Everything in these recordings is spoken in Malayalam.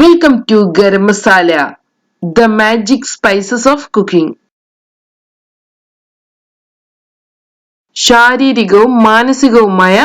Welcome to garam masala the magic spices of cooking ശാരീരികവും മാനസികവുമായ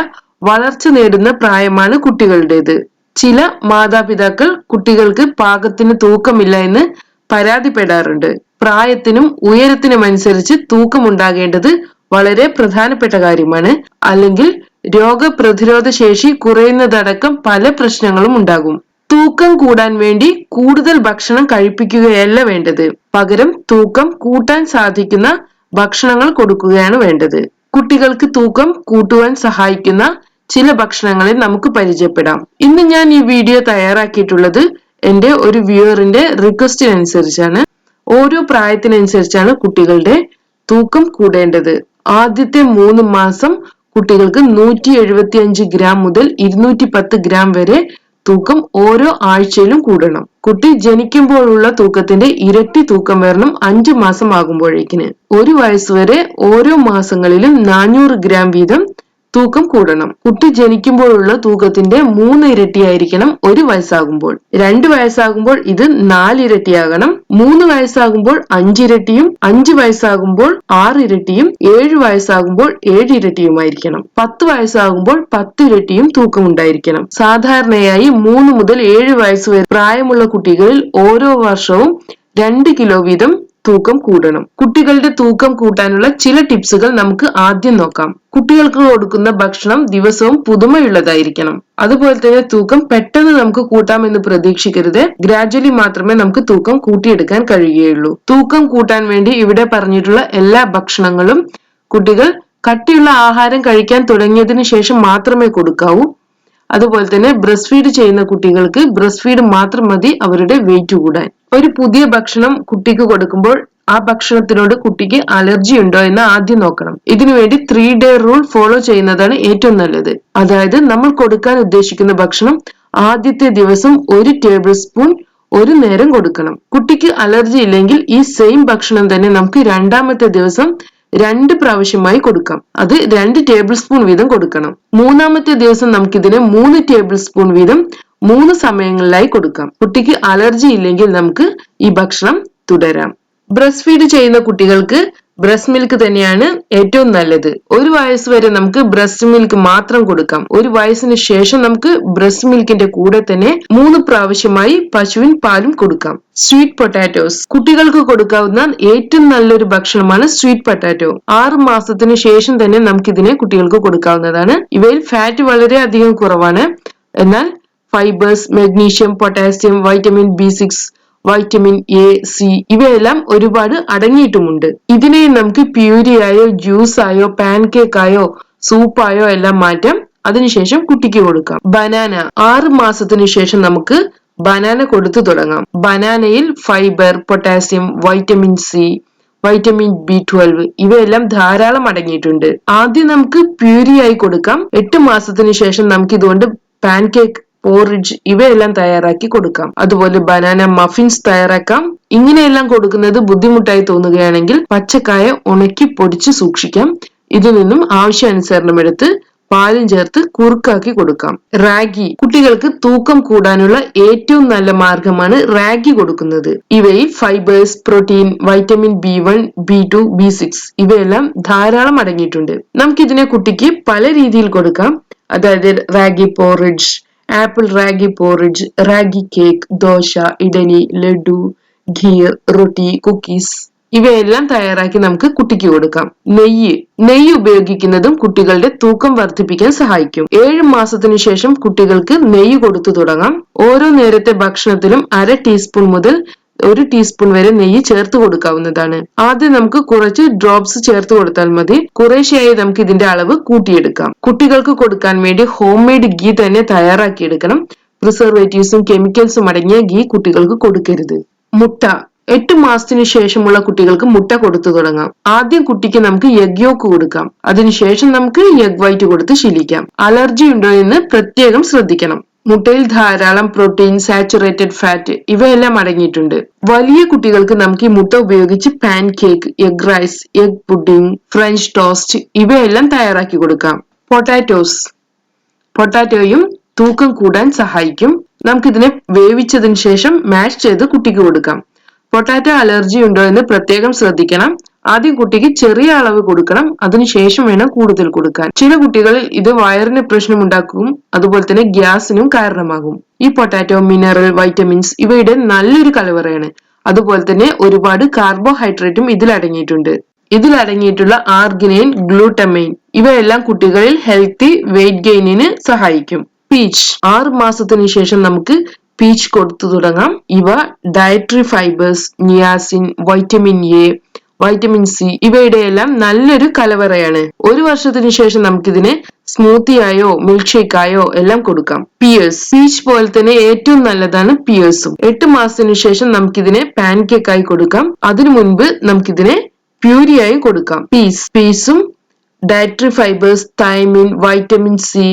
വളർച്ച നേടുന്ന പ്രായമാണ് കുട്ടികളുടേത്. ചില മാതാപിതാക്കൾ കുട്ടികൾക്ക് പാകത്തിന് തൂക്കമില്ല എന്ന് പരാതിപ്പെടാറുണ്ട്. പ്രായത്തിനും ഉയരത്തിനും അനുസരിച്ച് തൂക്കമുണ്ടാകേണ്ടത് വളരെ പ്രധാനപ്പെട്ട കാര്യമാണ്. അല്ലെങ്കിൽ രോഗപ്രതിരോധ ശേഷി കുറയുന്നതടക്കം പല പ്രശ്നങ്ങളും ഉണ്ടാകും. തൂക്കം കൂടാൻ വേണ്ടി കൂടുതൽ ഭക്ഷണം കഴിപ്പിക്കുകയല്ല വേണ്ടത്. പകരം തൂക്കം കൂട്ടാൻ സാധിക്കുന്ന ഭക്ഷണങ്ങൾ കൊടുക്കുകയാണ് വേണ്ടത്. കുട്ടികൾക്ക് തൂക്കം കൂട്ടുവാൻ സഹായിക്കുന്ന ചില ഭക്ഷണങ്ങളെ നമുക്ക് പരിചയപ്പെടാം. ഇന്ന് ഞാൻ ഈ വീഡിയോ തയ്യാറാക്കിയിട്ടുള്ളത് എന്റെ ഒരു വ്യൂവറിന്റെ റിക്വസ്റ്റിനനുസരിച്ചാണ് ഓരോ പ്രായത്തിനനുസരിച്ചാണ് കുട്ടികളുടെ തൂക്കം കൂടേണ്ടത്. ആദ്യത്തെ മൂന്ന് മാസം കുട്ടികൾക്ക് നൂറ്റി എഴുപത്തി അഞ്ച് ഗ്രാം മുതൽ ഇരുന്നൂറ്റി പത്ത് ഗ്രാം വരെ തൂക്കം ഓരോ ആഴ്ചയിലും കൂടണം. കുട്ടി ജനിക്കുമ്പോഴുള്ള തൂക്കത്തിന്റെ ഇരട്ടി തൂക്കം വരണം അഞ്ചു മാസം ആകുമ്പോഴേക്കിന്. ഒരു വയസ്സുവരെ ഓരോ മാസങ്ങളിലും നാനൂറ് ഗ്രാം വീതം തൂക്കം കൂടണം. കുട്ടി ജനിക്കുമ്പോഴുള്ള തൂക്കത്തിന്റെ മൂന്ന് ഇരട്ടിയായിരിക്കണം ഒരു വയസ്സാകുമ്പോൾ. രണ്ട് വയസ്സാകുമ്പോൾ ഇത് നാലിരട്ടിയാകണം മൂന്ന് വയസ്സാകുമ്പോൾ അഞ്ചിരട്ടിയും അഞ്ചു വയസ്സാകുമ്പോൾ ആറിരട്ടിയും ഏഴ് വയസ്സാകുമ്പോൾ ഏഴ് ഇരട്ടിയുമായിരിക്കണം. പത്ത് വയസ്സാകുമ്പോൾ പത്തിരട്ടിയും തൂക്കം ഉണ്ടായിരിക്കണം സാധാരണയായി മൂന്ന് മുതൽ ഏഴ് വയസ്സ് വരെ പ്രായമുള്ള കുട്ടികളിൽ ഓരോ വർഷവും രണ്ട് കിലോ വീതം തൂക്കം കൂടണം. കുട്ടികളുടെ തൂക്കം കൂട്ടാനുള്ള ചില ടിപ്സുകൾ നമുക്ക് ആദ്യം നോക്കാം. കുട്ടികൾക്ക് കൊടുക്കുന്ന ഭക്ഷണം ദിവസവും പുതുമയുള്ളതായിരിക്കണം. അതുപോലെ തന്നെ തൂക്കം പെട്ടെന്ന് നമുക്ക് കൂട്ടാമെന്ന് പ്രതീക്ഷിക്കരുത്. ഗ്രാജുവലി മാത്രമേ നമുക്ക് തൂക്കം കൂട്ടിയെടുക്കാൻ കഴിയുകയുള്ളൂ. തൂക്കം കൂട്ടാൻ വേണ്ടി ഇവിടെ പറഞ്ഞിട്ടുള്ള എല്ലാ ഭക്ഷണങ്ങളും കുട്ടികൾ കട്ടിയുള്ള ആഹാരം കഴിക്കാൻ തുടങ്ങിയതിനു ശേഷം മാത്രമേ കൊടുക്കാവൂ. അതുപോലെ തന്നെ ബ്രസ്റ്റ് ഫീഡ് ചെയ്യുന്ന കുട്ടികൾക്ക് ബ്രസ്റ്റ് ഫീഡ് മാത്രം മതി അവരുടെ വെയിറ്റ് കൂടാൻ. ഒരു പുതിയ ഭക്ഷണം കുട്ടിക്ക് കൊടുക്കുമ്പോൾ ആ ഭക്ഷണത്തിനോട് കുട്ടിക്ക് അലർജി ഉണ്ടോ എന്ന് ആദ്യം നോക്കണം. ഇതിനുവേണ്ടി ത്രീ ഡേ റൂൾ ഫോളോ ചെയ്യുന്നതാണ് ഏറ്റവും നല്ലത്. അതായത് നമ്മൾ കൊടുക്കാൻ ഉദ്ദേശിക്കുന്ന ഭക്ഷണം ആദ്യത്തെ ദിവസം ഒരു ടേബിൾ സ്പൂൺ ഒരു നേരം കൊടുക്കണം. കുട്ടിക്ക് അലർജി ഇല്ലെങ്കിൽ ഈ സെയിം ഭക്ഷണം തന്നെ നമുക്ക് രണ്ടാമത്തെ ദിവസം രണ്ട് പ്രാവശ്യമായി കൊടുക്കാം. അത് രണ്ട് ടേബിൾ സ്പൂൺ വീതം കൊടുക്കണം. മൂന്നാമത്തെ ദിവസം നമുക്കിതിനെ മൂന്ന് ടേബിൾ സ്പൂൺ വീതം മൂന്ന് സമയങ്ങളിലായി കൊടുക്കാം. കുട്ടിക്ക് അലർജി ഇല്ലെങ്കിൽ നമുക്ക് ഈ ഭക്ഷണം തുടരാം. ബ്രസ്റ്റ് ഫീഡ് ചെയ്യുന്ന കുട്ടികൾക്ക് ബ്രസ്റ്റ് മിൽക്ക് തന്നെയാണ് ഏറ്റവും നല്ലത്. ഒരു വയസ്സ് വരെ നമുക്ക് ബ്രസ്റ്റ് മിൽക്ക് മാത്രം കൊടുക്കാം. ഒരു വയസ്സിന് ശേഷം നമുക്ക് ബ്രസ്റ്റ് മിൽക്കിന്റെ കൂടെ തന്നെ മൂന്ന് പ്രാവശ്യമായി പശുവിൻ പാലും കൊടുക്കാം. സ്വീറ്റ് പൊട്ടാറ്റോസ് കുട്ടികൾക്ക് കൊടുക്കാവുന്ന ഏറ്റവും നല്ലൊരു ഭക്ഷണമാണ് സ്വീറ്റ് പൊട്ടാറ്റോ ആറ് മാസത്തിന് ശേഷം തന്നെ നമുക്ക് ഇതിനെ കുട്ടികൾക്ക് കൊടുക്കാവുന്നതാണ്. ഇവയിൽ ഫാറ്റ് വളരെ അധികം കുറവാണ്. എന്നാൽ fibres magnesium potassium vitamin B six vitamin A C ഇവയെല്ലാം ഒരുപാട് അടങ്ങിയിട്ടുമുണ്ട്. ഇതിനെ നമുക്ക് പ്യൂരിയായോ ജ്യൂസായോ പാൻകേക്കായോ സൂപ്പായോ എല്ലാം മാറ്റാം. അതിനുശേഷം കുട്ടിക്ക് കൊടുക്കാം. ബനാന. ആറ് മാസത്തിന് ശേഷം നമുക്ക് ബനാന കൊടുത്തു തുടങ്ങാം. ബനാനയിൽ fibre potassium vitamin C vitamin B twelve ഇവയെല്ലാം ധാരാളം അടങ്ങിയിട്ടുണ്ട്. ആദ്യം നമുക്ക് പ്യൂരിയായി കൊടുക്കാം. എട്ട് മാസത്തിന് ശേഷം നമുക്ക് ഇതുകൊണ്ട് പാൻകേക്ക് പോറിഡ്ജ് ഇവയെല്ലാം തയ്യാറാക്കി കൊടുക്കാം. അതുപോലെ ബനാന മഫിൻസ് തയ്യാറാക്കാം. ഇങ്ങനെയെല്ലാം കൊടുക്കുന്നത് ബുദ്ധിമുട്ടായി തോന്നുകയാണെങ്കിൽ പച്ചക്കായ ഉണക്കി പൊടിച്ച് സൂക്ഷിക്കാം. ഇതിൽ നിന്നും ആവശ്യാനുസരണം എടുത്ത് പാലും ചേർത്ത് കുറുക്കാക്കി കൊടുക്കാം. റാഗി. കുട്ടികൾക്ക് തൂക്കം കൂടാനുള്ള ഏറ്റവും നല്ല മാർഗമാണ് റാഗി കൊടുക്കുന്നത്. ഇവയിൽ fibres protein vitamin B one B two B six ഇവയെല്ലാം ധാരാളം അടങ്ങിയിട്ടുണ്ട്. നമുക്കിതിനെ കുട്ടിക്ക് പല രീതിയിൽ കൊടുക്കാം. അതായത് ragi porridge apple ragi porridge ragi cake dosa idli laddu kheer റൊട്ടി കുക്കീസ്. ഇവയെല്ലാം തയ്യാറാക്കി നമുക്ക് കുട്ടിക്ക് കൊടുക്കാം. നെയ്യ്. നെയ്യ് ഉപയോഗിക്കുന്നതും കുട്ടികളുടെ തൂക്കം വർദ്ധിപ്പിക്കാൻ സഹായിക്കും. ഏഴ് മാസത്തിനു ശേഷം കുട്ടികൾക്ക് നെയ്യ് കൊടുത്തു തുടങ്ങാം. ഓരോ നേരത്തെ ഭക്ഷണത്തിലും അര ടീസ്പൂൺ മുതൽ ഒരു ടീസ്പൂൺ വരെ നെയ്യ് ചേർത്ത് കൊടുക്കാവുന്നതാണ്. ആദ്യം നമുക്ക് കുറച്ച് ഡ്രോപ്സ് ചേർത്ത് കൊടുത്താൽ മതി. കുറേശ്ശെയായി നമുക്ക് ഇതിന്റെ അളവ് കൂട്ടിയെടുക്കാം. കുട്ടികൾക്ക് കൊടുക്കാൻ വേണ്ടി ഹോം മെയ്ഡ് ഗീ തന്നെ തയ്യാറാക്കിയെടുക്കണം. പ്രിസർവേറ്റീവ്സും കെമിക്കൽസും അടങ്ങിയ ഗീ കുട്ടികൾക്ക് കൊടുക്കരുത്. മുട്ട. എട്ട് മാസത്തിന് ശേഷമുള്ള കുട്ടികൾക്ക് മുട്ട കൊടുത്തു തുടങ്ങാം. ആദ്യം കുട്ടിക്ക് നമുക്ക് യഗ് യോക്ക് കൊടുക്കാം. അതിനുശേഷം നമുക്ക് യഗ് വൈറ്റ് കൊടുത്ത് ശീലിക്കാം. അലർജി ഉണ്ടോ എന്ന് പ്രത്യേകം ശ്രദ്ധിക്കണം. മുട്ടയിൽ ധാരാളം പ്രോട്ടീൻ സാച്ചുറേറ്റഡ് ഫാറ്റ് ഇവയെല്ലാം അടങ്ങിയിട്ടുണ്ട്. വലിയ കുട്ടികൾക്ക് നമുക്ക് ഈ മുട്ട ഉപയോഗിച്ച് pancake egg rice egg pudding French toast ഇവയെല്ലാം തയ്യാറാക്കി കൊടുക്കാം. പൊട്ടാറ്റോസ് പൊട്ടാറ്റോയും തൂക്കം കൂടാൻ സഹായിക്കും. നമുക്കിതിനെ വേവിച്ചതിന് ശേഷം മാഷ് ചെയ്ത് കുട്ടിക്ക് കൊടുക്കാം. പൊട്ടാറ്റോ അലർജി ഉണ്ടോ എന്ന് പ്രത്യേകം ശ്രദ്ധിക്കണം. ആദ്യം കുട്ടിക്ക് ചെറിയ അളവ് കൊടുക്കണം. അതിനുശേഷം വേണം കൂടുതൽ കൊടുക്കാൻ. ചില കുട്ടികളിൽ ഇത് വയറിന് പ്രശ്നം ഉണ്ടാക്കും. അതുപോലെ തന്നെ ഗ്യാസിനും കാരണമാകും. ഈ പൊട്ടാറ്റോ മിനറൽ വൈറ്റമിൻസ് ഇവയുടെ നല്ലൊരു കലവറയാണ്. അതുപോലെ തന്നെ ഒരുപാട് കാർബോഹൈഡ്രേറ്റും ഇതിൽ അടങ്ങിയിട്ടുണ്ട്. ഇതിൽ അടങ്ങിയിട്ടുള്ള ആർഗിനൈൻ ഗ്ലൂട്ടമൈൻ ഇവയെല്ലാം കുട്ടികളിൽ ഹെൽത്തി വെയിറ്റ് ഗെയിനിന് സഹായിക്കും. പീച്ച്. ആറ് മാസത്തിന് ശേഷം നമുക്ക് പീച്ച് കൊടുത്തു തുടങ്ങാം. ഇവ dietary fibres niacin vitamin A vitamin C ഇവയുടെ എല്ലാം നല്ലൊരു കലവറയാണ്. ഒരു വർഷത്തിന് ശേഷം നമുക്കിതിനെ സ്മൂത്തിയായോ മിൽക്ക് ഷേക്കായോ എല്ലാം കൊടുക്കാം. പിയേഴ്സ് പീച്ച് പോലെ തന്നെ ഏറ്റവും നല്ലതാണ് പിയേഴ്സും എട്ട് മാസത്തിന് ശേഷം നമുക്കിതിനെ പാൻകേക്ക് ആയി കൊടുക്കാം. അതിനു മുൻപ് നമുക്കിതിനെ പ്യൂരിയായും കൊടുക്കാം. പീസ് പീസും dietary fibres thiamine vitamin C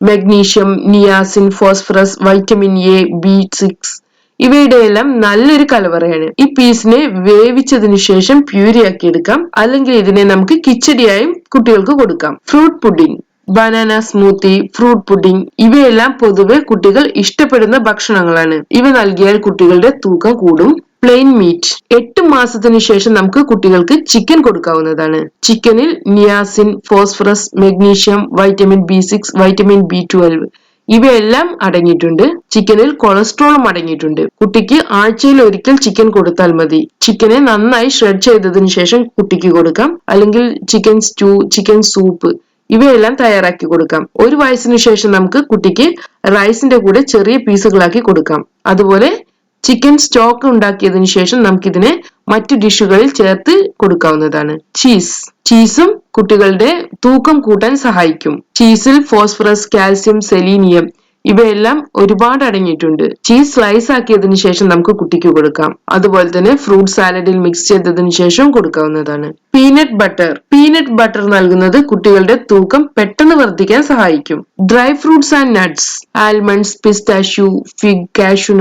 magnesium niacin phosphorus vitamin A B six ഇവയുടെ എല്ലാം നല്ലൊരു കലവറയാണ്. ഈ പീസിനെ വേവിച്ചതിനു ശേഷം പ്യൂരിയാക്കി എടുക്കാം. അല്ലെങ്കിൽ ഇതിനെ നമുക്ക് കിച്ചടിയായും കുട്ടികൾക്ക് കൊടുക്കാം. Fruit pudding banana smoothie fruit pudding ഇവയെല്ലാം പൊതുവെ കുട്ടികൾ ഇഷ്ടപ്പെടുന്ന ഭക്ഷണങ്ങളാണ്. ഇവ നൽകിയാൽ കുട്ടികളുടെ തൂക്കം കൂടും. Plain meat. എട്ട് മാസത്തിന് ശേഷം നമുക്ക് കുട്ടികൾക്ക് ചിക്കൻ കൊടുക്കാവുന്നതാണ്. ചിക്കനിൽ niacin phosphorus magnesium vitamin B six vitamin B twelve ഇവയെല്ലാം അടങ്ങിയിട്ടുണ്ട്. ചിക്കനിൽ കൊളസ്ട്രോളും അടങ്ങിയിട്ടുണ്ട്. കുട്ടിക്ക് ആഴ്ചയിൽ ഒരിക്കൽ ചിക്കൻ കൊടുത്താൽ മതി. ചിക്കനെ നന്നായി ഷ്രെഡ് ചെയ്തതിനു ശേഷം കുട്ടിക്ക് കൊടുക്കാം. അല്ലെങ്കിൽ ചിക്കൻ സ്റ്റൂ ചിക്കൻ സൂപ്പ് ഇവയെല്ലാം തയ്യാറാക്കി കൊടുക്കാം. ഒരു വയസ്സിന് ശേഷം നമുക്ക് കുട്ടിക്ക് റൈസിന്റെ കൂടെ ചെറിയ പീസുകളാക്കി കൊടുക്കാം. അതുപോലെ ചിക്കൻ സ്റ്റോക്ക് ഉണ്ടാക്കിയതിനു ശേഷം നമുക്കിതിനെ മറ്റു ഡിഷുകളിൽ ചേർത്ത് കൊടുക്കാവുന്നതാണ്. ചീസ് ചീസും കുട്ടികളുടെ തൂക്കം കൂട്ടാൻ സഹായിക്കും. ചീസിൽ ഫോസ്ഫറസ് കാൽസ്യം സെലീനിയം ഇവയെല്ലാം ഒരുപാട് അടങ്ങിയിട്ടുണ്ട്. ചീസ് സ്ലൈസ് ആക്കിയതിന് ശേഷം നമുക്ക് കുട്ടിക്ക് കൊടുക്കാം. അതുപോലെ തന്നെ ഫ്രൂട്ട് സാലഡിൽ മിക്സ് ചെയ്തതിനു ശേഷം കൊടുക്കാവുന്നതാണ്. പീനട്ട് ബട്ടർ പീനട്ട് ബട്ടർ നൽകുന്നത് കുട്ടികളുടെ തൂക്കം പെട്ടെന്ന് വർദ്ധിക്കാൻ സഹായിക്കും. Dry fruits and nuts almonds pistachio fig cashew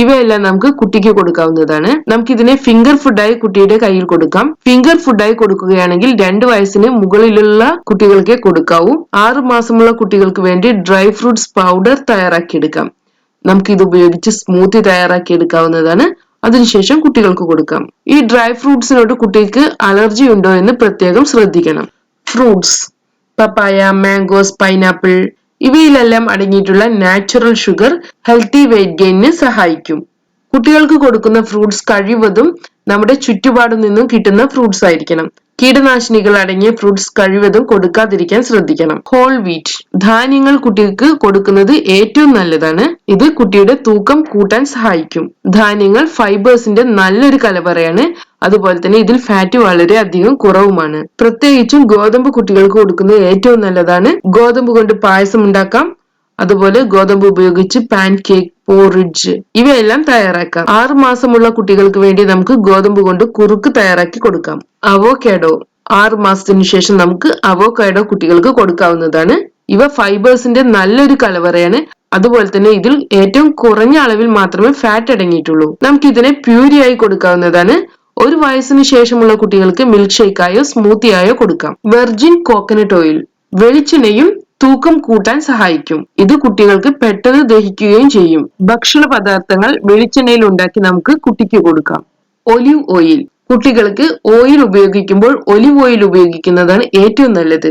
ഇവയെല്ലാം നമുക്ക് കുട്ടിക്ക് കൊടുക്കാവുന്നതാണ്. നമുക്ക് ഇതിനെ ഫിംഗർ ഫുഡായി കുട്ടിയുടെ കയ്യിൽ കൊടുക്കാം. ഫിംഗർ ഫുഡായി കൊടുക്കുകയാണെങ്കിൽ രണ്ട് വയസ്സിന് മുകളിലുള്ള കുട്ടികൾക്കേ കൊടുക്കാവൂ. ആറ് മാസമുള്ള കുട്ടികൾക്ക് വേണ്ടി ഡ്രൈ ഫ്രൂട്ട്സ് പൗഡർ തയ്യാറാക്കിയെടുക്കാം നമുക്ക് ഇത് ഉപയോഗിച്ച് സ്മൂത്തി തയ്യാറാക്കി എടുക്കാവുന്നതാണ്. അതിനുശേഷം കുട്ടികൾക്ക് കൊടുക്കാം. ഈ ഡ്രൈ ഫ്രൂട്ട്സിനോട് കുട്ടിക്ക് അലർജി ഉണ്ടോ എന്ന് പ്രത്യേകം ശ്രദ്ധിക്കണം. ഫ്രൂട്ട്സ് പപ്പായ മാംഗോസ് പൈനാപ്പിൾ ഇവയിലെല്ലാം അടങ്ങിയിട്ടുള്ള നാച്ചുറൽ ഷുഗർ ഹെൽത്തി വെയിറ്റ് ഗെയിനിന് സഹായിക്കും. കുട്ടികൾക്ക് കൊടുക്കുന്ന ഫ്രൂട്ട്സ് കഴിവതും നമ്മുടെ ചുറ്റുപാടിൽ നിന്നും കിട്ടുന്ന ഫ്രൂട്ട്സ് ആയിരിക്കണം. കീടനാശിനികൾ അടങ്ങിയ ഫ്രൂട്ട്സ് കഴിവതും കൊടുക്കാതിരിക്കാൻ ശ്രദ്ധിക്കണം. ഹോൾ വീറ്റ് ധാന്യങ്ങൾ കുട്ടികൾക്ക് കൊടുക്കുന്നത് ഏറ്റവും നല്ലതാണ്. ഇത് കുട്ടിയുടെ തൂക്കം കൂട്ടാൻ സഹായിക്കും. ധാന്യങ്ങൾ ഫൈബേഴ്സിന്റെ നല്ലൊരു കലവറയാണ്. അതുപോലെ തന്നെ ഇതിൽ ഫാറ്റ് വളരെ അധികം കുറവുമാണ്. പ്രത്യേകിച്ചും ഗോതമ്പ് കുട്ടികൾക്ക് കൊടുക്കുന്നത് ഏറ്റവും നല്ലതാണ്. ഗോതമ്പ് കൊണ്ട് പായസം ഉണ്ടാക്കാം. അതുപോലെ ഗോതമ്പ് ഉപയോഗിച്ച് പാൻ കേക്ക് പോറിഡ്ജ് ഇവയെല്ലാം തയ്യാറാക്കാം. ആറു മാസമുള്ള കുട്ടികൾക്ക് വേണ്ടി നമുക്ക് ഗോതമ്പ് കൊണ്ട് കുറുക്ക് തയ്യാറാക്കി കൊടുക്കാം. അവോക്കാഡോ. ആറു മാസത്തിനു ശേഷം നമുക്ക് അവോക്കാഡോ കുട്ടികൾക്ക് കൊടുക്കാവുന്നതാണ്. ഇവ ഫൈബേഴ്സിന്റെ നല്ലൊരു കലവറയാണ്. അതുപോലെ തന്നെ ഇതിൽ ഏറ്റവും കുറഞ്ഞ അളവിൽ മാത്രമേ ഫാറ്റ് അടങ്ങിയിട്ടുള്ളൂ. നമുക്ക് ഇതിനെ പ്യൂരിയായി കൊടുക്കാവുന്നതാണ്. ഒരു വയസ്സിന് ശേഷമുള്ള കുട്ടികൾക്ക് മിൽക്ക് ഷേക്കായോ സ്മൂത്തിയായോ കൊടുക്കാം. വെർജിൻ കോക്കനട്ട് ഓയിൽ വെളിച്ചെണ്ണയും തൂക്കം കൂട്ടാൻ സഹായിക്കും. ഇത് കുട്ടികൾക്ക് പെട്ടെന്ന് ദഹിക്കുകയും ചെയ്യും. ഭക്ഷണ പദാർത്ഥങ്ങൾ വെളിച്ചെണ്ണയിൽ ഉണ്ടാക്കി നമുക്ക് കുട്ടിക്ക് കൊടുക്കാം. ഒലിവ് ഓയിൽ കുട്ടികൾക്ക് ഓയിൽ ഉപയോഗിക്കുമ്പോൾ ഒലിവ് ഓയിൽ ഉപയോഗിക്കുന്നതാണ് ഏറ്റവും നല്ലത്.